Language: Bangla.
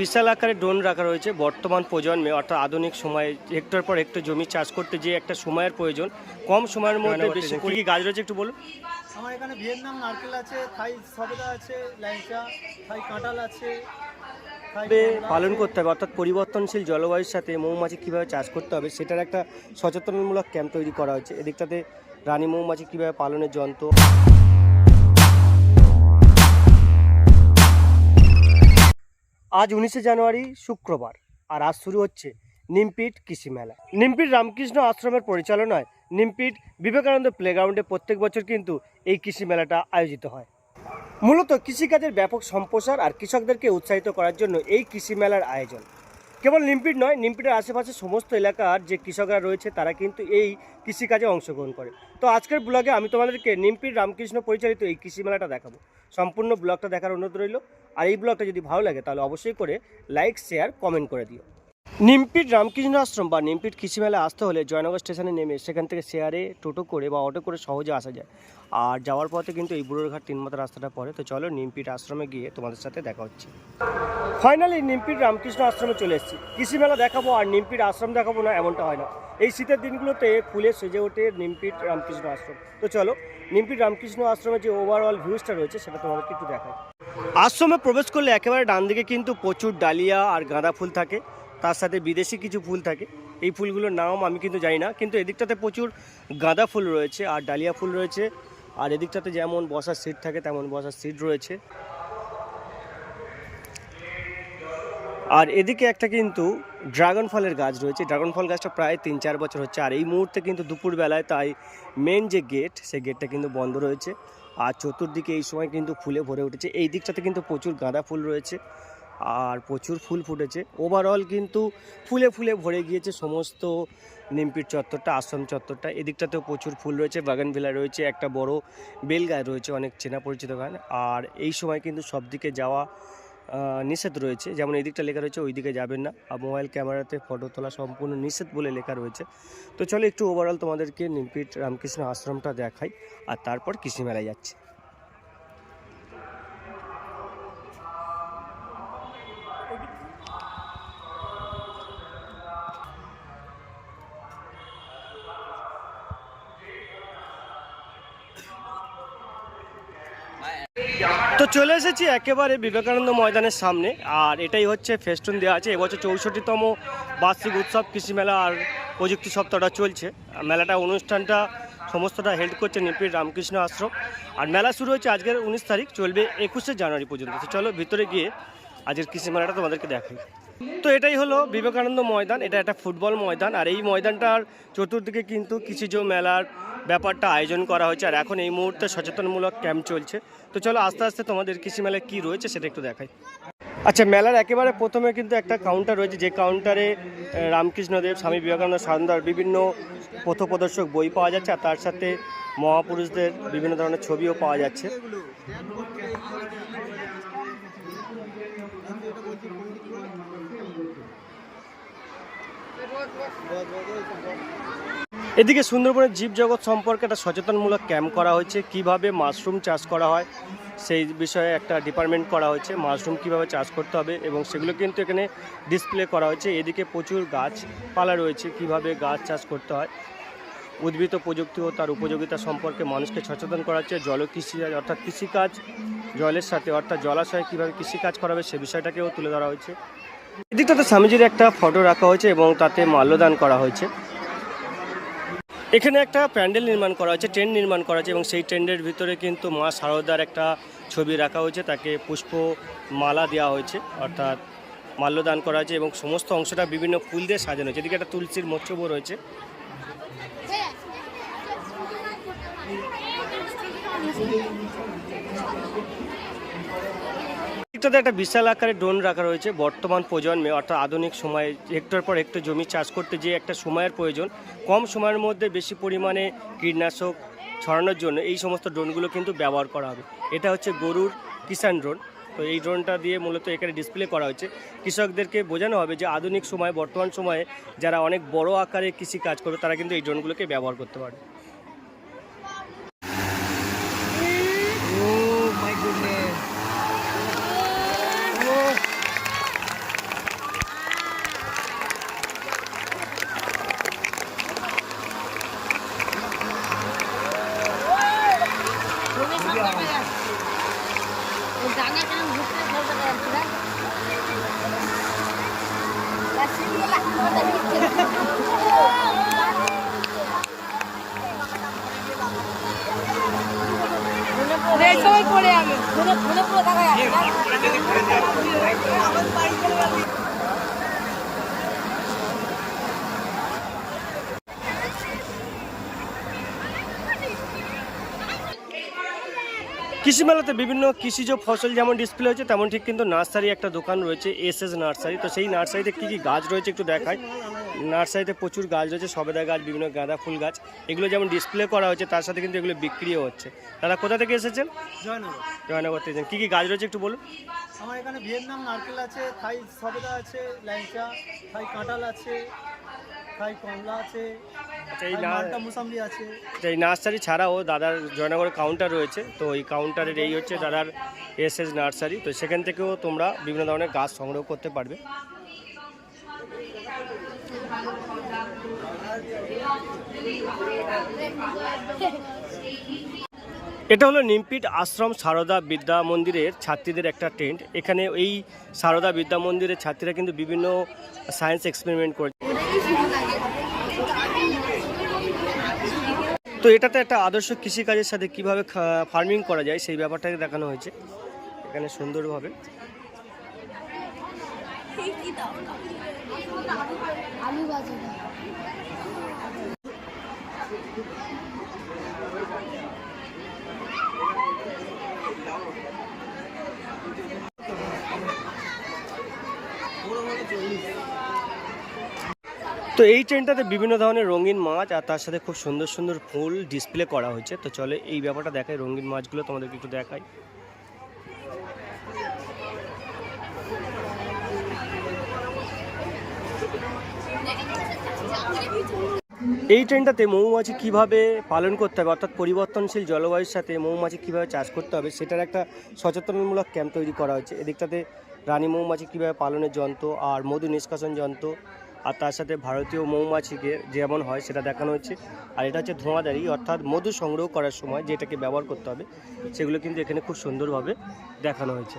বিশাল আকারে ড্রোন রাখা রয়েছে। বর্তমান প্রজন্মে অর্থাৎ আধুনিক সময়ে হেক্টর পর হেক্টর জমি চাষ করতে যে একটা সময়ের প্রয়োজন। কম সময়ের মধ্যে বেশি কি কি গাছ রয়েছে একটু বলুন? আমার এখানে ভিয়েতনাম নারকেল আছে থাই সবেদা আছে ল্যাংচা থাই কাঁঠাল আছে পালন করতে হবে অর্থাৎ পরিবর্তনশীল জলবায়ুর সাথে মৌমাছি কীভাবে চাষ করতে হবে সেটার একটা সচেতনমূলক ক্যাম্প তৈরি করা হয়েছে। এদিকটাতে রানী মৌমাছি কীভাবে পালনের যন্ত্র আজ উনিশে জানুয়ারি শুক্রবার আর আজ শুরু হচ্ছে নিমপিট কৃষি মেলা। নিমপিট রামকৃষ্ণ আশ্রমের পরিচালনায় নিমপিট বিবেকানন্দ প্লেগ্রাউন্ডে প্রত্যেক বছর কিন্তু এই কৃষি মেলাটা আয়োজিত হয়। মূলত কৃষিকাজের ব্যাপক সম্প্রসার আর কৃষকদেরকে উৎসাহিত করার জন্য এই কৃষি মেলার আয়োজন। কেবল নিমপিট নয়, নিমপিটের আশেপাশে সমস্ত এলাকার যে কৃষকরা রয়েছে তারা কিন্তু এই কৃষিকাজে অংশগ্রহণ করে। তো আজকের ব্লগে আমি তোমাদেরকে নিমপিট রামকৃষ্ণ পরিচালিত এই কৃষি মেলাটা দেখাবো। সম্পূর্ণ ব্লগটা দেখার অনুরোধ রইল। আর এই ব্লগটা যদি ভালো লাগে তাহলে অবশ্যই করে লাইক, শেয়ার, কমেন্ট করে দিও। নিমপিট রামকৃষ্ণ আশ্রম বা নিমপিট কৃষি মেলায় আসতে হলে জয়নগর স্টেশনে নেমে সেখান থেকে শেয়ারে টোটো করে বা অটো করে সহজে আসা যায়। আর যাওয়ার পথে কিন্তু এই বুড়োরঘাট তিন মাথা রাস্তাটা পড়ে। তো চলো নিমপিট আশ্রমে গিয়ে তোমাদের সাথে দেখা হচ্ছে। ফাইনালি নিমপিট রামকৃষ্ণ আশ্রমে চলে এসেছি। কৃষি মেলা দেখাবো আর নিমপিট আশ্রম দেখাবো না, এমনটা হয় না। এই শীতের দিনগুলোতে ফুলে সেজে ওঠে নিমপিট রামকৃষ্ণ আশ্রম। তো চলো, নিমপিট রামকৃষ্ণ আশ্রমের যে ওভারঅল ভিউজটা রয়েছে, সেটা তোমাদেরকে একটু দেখাই। আশ্রমে প্রবেশ করলে একেবারে ডান দিকে কিন্তু প্রচুর ডালিয়া আর গাঁদা ফুল থাকে। তার সাথে বিদেশি কিছু ফুল থাকে। এই ফুলগুলোর নাম আমি কিন্তু জানি না, কিন্তু এদিকটাতে প্রচুর গাঁদা ফুল রয়েছে আর ডালিয়া ফুল রয়েছে। আর এদিকটাতে যেমন বসার সিট থাকে, তেমন বসার সিট রয়েছে। আর এদিকে একটা কিন্তু ড্রাগন ফলের গাছ রয়েছে। ড্রাগন ফল গাছটা প্রায় তিন চার বছর হচ্ছে। আর এই মুহূর্তে কিন্তু দুপুরবেলায় তাই মেন যে গেট সেই গেটটা কিন্তু বন্ধ রয়েছে। আর চতুর্দিকে এই সময় কিন্তু ফুলে ভরে উঠেছে। এই দিকটাতে কিন্তু প্রচুর গাঁদা ফুল রয়েছে। আর প্রচুর ফুল ফুটেছে। ওভারঅল কিন্তু ফুলে ফুলে ভরে গিয়েছে সমস্ত নিমপিট চত্বরটা আশ্রম চত্বরটা। এদিকটাতেও প্রচুর ফুল রয়েছে বাগানভিলা রয়েছে, একটা বড় বেলগায় রয়েছে, অনেক চেনা পরিচিত গান। আর এই সময় কিন্তু সব দিকে যাওয়া নিষেধ রয়েছে। যেমন এই দিকটা লেখা রয়েছে ওই দিকে যাবেন না। আর মোবাইল ক্যামেরাতে ফটো তোলা সম্পূর্ণ নিষেধ বলে লেখা রয়েছে। তো চলো একটু ওভারঅল তোমাদেরকে নিমপিট রামকৃষ্ণ আশ্রমটা দেখাই, আর তারপর কৃষি মেলায় যাচ্ছে। তো চলে এসেছি একেবারে বিবেকানন্দ ময়দানের সামনে। আর এটাই হচ্ছে ফেস্টুন দেওয়া আছে। এবছর চৌষট্টিতম বার্ষিক উৎসব, কৃষি মেলা আর প্রযুক্তি সপ্তাহটা চলছে। মেলাটা, অনুষ্ঠানটা সমস্তটা হেল্ড করছে নিপির রামকৃষ্ণ আশ্রম। আর মেলা শুরু হচ্ছে আজকের উনিশ তারিখ, চলবে একুশে জানুয়ারি পর্যন্ত। তো চলো, ভিতরে গিয়ে আজকের কৃষি মেলাটা তোমাদেরকে দেখাই। তো এটাই হলো বিবেকানন্দ ময়দান। এটা একটা ফুটবল ময়দান। আর এই ময়দানটার চতুর্দিকে কিন্তু কৃষিজ মেলার ব্যাপারটা আয়োজন করা হয়েছে। আর এখন এই মুহূর্তে সচেতনমূলক ক্যাম্প চলছে। তো চলো আস্তে আস্তে তোমাদের কৃষি মেলায় কী রয়েছে সেটা একটু দেখাই। আচ্ছা মেলার একেবারে প্রথমে কিন্তু একটা কাউন্টার রয়েছে, যে কাউন্টারে রামকৃষ্ণদেব স্বামী বিবেকানন্দ সান্দার বিভিন্ন পথপ্রদর্শক বই পাওয়া যাচ্ছে, আর তার সাথে মহাপুরুষদের বিভিন্ন ধরনের ছবিও পাওয়া যাচ্ছে। এদিকে সুন্দরবনের জীবজগৎ সম্পর্কে একটা সচেতনমূলক ক্যাম্প করা হয়েছে, কীভাবে মাশরুম চাষ করা হয়, সেই বিষয়ে একটা ডিপার্টমেন্ট করা হয়েছে, মাশরুম কীভাবে চাষ করতে হবে এবং সেগুলো কিন্তু এখানে ডিসপ্লে করা হয়েছে। এদিকে প্রচুর গাছপালা রয়েছে, কীভাবে গাছ চাষ করতে হয়, উদ্ভিদ প্রযুক্তি ও তার উপযোগিতা সম্পর্কে মানুষকে সচেতন করা হচ্ছে। জল জলকৃষি অর্থাৎ কৃষিকাজ, জলের সাথে, অর্থাৎ জলাশয়ে কীভাবে কৃষিকাজ করা হবে সে বিষয়টাকেও তুলে ধরা হয়েছে। এদিকটাতে স্বামীজির একটা ফটো রাখা হয়েছে এবং তাতে মাল্যদান করা হয়েছে। এখানে একটা প্যান্ডেল নির্মাণ করা হয়েছে, টেন্ট নির্মাণ করা হয়েছে এবং সেই টেন্টের ভিতরে কিন্তু মা শারদার একটা ছবি রাখা হয়েছে, তাকে পুষ্প মালা দেওয়া হয়েছে, অর্থাৎ মাল্যদান করা হয়েছে এবং সমস্ত অংশটা বিভিন্ন ফুল দিয়ে সাজানো হয়েছে। এদিকে একটা তুলসীর মচ্ছবও রয়েছে। এটাতে একটা বিশাল আকারে ড্রোন রাখা রয়েছে। বর্তমান প্রজন্মে, অর্থাৎ আধুনিক সময়ে হেক্টর পর হেক্টর জমি চাষ করতে যে একটা সময়ের প্রয়োজন। কম সময়ের মধ্যে বেশি পরিমাণে কীটনাশক ছড়ানোর জন্য এই সমস্ত ড্রোনগুলো কিন্তু ব্যবহার করা হবে। এটা হচ্ছে গরুর কিষান ড্রোন তো এই ড্রোনটা দিয়ে মূলত এখানে ডিসপ্লে করা হয়েছে। কৃষকদেরকে বোঝানো হবে যে আধুনিক সময়ে, বর্তমান সময়ে যারা অনেক বড় আকারে কৃষি কাজ করবে, তারা কিন্তু এই ড্রোনগুলোকে ব্যবহার করতে পারে Oh my goodness. আমি ঘুরতে সব জায়গায় যাচ্ছিলাম যাচ্ছি, বলে, আমাদের দিচ্ছে। এই সময় পড়ে আমি ফোনে ফোনে পুরো দেখা যাচ্ছে কৃষি মেলাতে বিভিন্ন কৃষিজ ফসল যেমন ডিসপ্লে হয়েছে, তেমন ঠিক কিন্তু নার্সারি একটা দোকান রয়েছে এস এস নার্সারি তো সেই নার্সারিতে কী কী গাছ রয়েছে একটু দেখায় নার্সারিতে প্রচুর গাছ রয়েছে সবেদা গাছ বিভিন্ন গাঁদা ফুল গাছ। এগুলো যেমন ডিসপ্লে করা হয়েছে তার সাথে কিন্তু এগুলো বিক্রিও হচ্ছে। দাদা কোথা থেকে এসেছেন? জয়নগর। জয়নগর থেকে। কী কী গাছ রয়েছে একটু বলুন? আমার এখানে ভিয়েতনাম নারকেল আছে থাই সবেদা আছে ল্যাংচা থাই কাঁঠাল আছে থাই কমলা আছে আচ্ছা আচ্ছা, এই নার্সারি ছাড়াও দাদার জয়নগরে কাউন্টার রয়েছে তো এই কাউন্টারের এই হচ্ছে দাদার এস এস নার্সারি তো সেখান থেকেও তোমরা বিভিন্ন ধরনের গাছ সংগ্রহ করতে পারবে। এটা হলো নিমপিট আশ্রম সারদা বিদ্যা মন্দিরের ছাত্রীদের একটা টেন্ট। এখানে এই সারদা বিদ্যা মন্দিরের ছাত্রীরা কিন্তু বিভিন্ন সায়েন্স এক্সপেরিমেন্ট করে। তো এটাতে একটা আদর্শ কৃষিকাজের সাথে কীভাবে ফার্মিং করা যায় সেই ব্যাপারটাকে দেখানো হয়েছে। এখানে সুন্দরভাবে। আলু তো এই ট্রেনটাতে বিভিন্ন ধরনের রঙিন মাছ আর তার সাথে খুব সুন্দর সুন্দর ফুল ডিসপ্লে করা হয়েছে। তো চলে এই ব্যাপারটা দেখাই রঙিন মাছগুলো তোমাদেরকে একটু দেখাই। এই ট্রেনটাতে মৌমাছি কীভাবে পালন করতে হবে, অর্থাৎ পরিবর্তনশীল জলবায়ুর সাথে মৌমাছি কীভাবে চাষ করতে হবে, সেটার একটা সচেতনমূলক ক্যাম্প তৈরি করা হয়েছে। এদিকটাতে রানী মৌমাছি কীভাবে পালনের যন্ত্র আর মধু নিষ্কাশন যন্ত্র, আর তার সাথে ভারতীয় মৌমাছিকে যেমন হয় সেটা দেখানো হচ্ছে। আর এটা হচ্ছে ধোঁয়াদারি অর্থাৎ মধু সংগ্রহ করার সময় যেটাকে ব্যবহার করতে হবে, সেগুলো কিন্তু এখানে খুব সুন্দরভাবে দেখানো হয়েছে।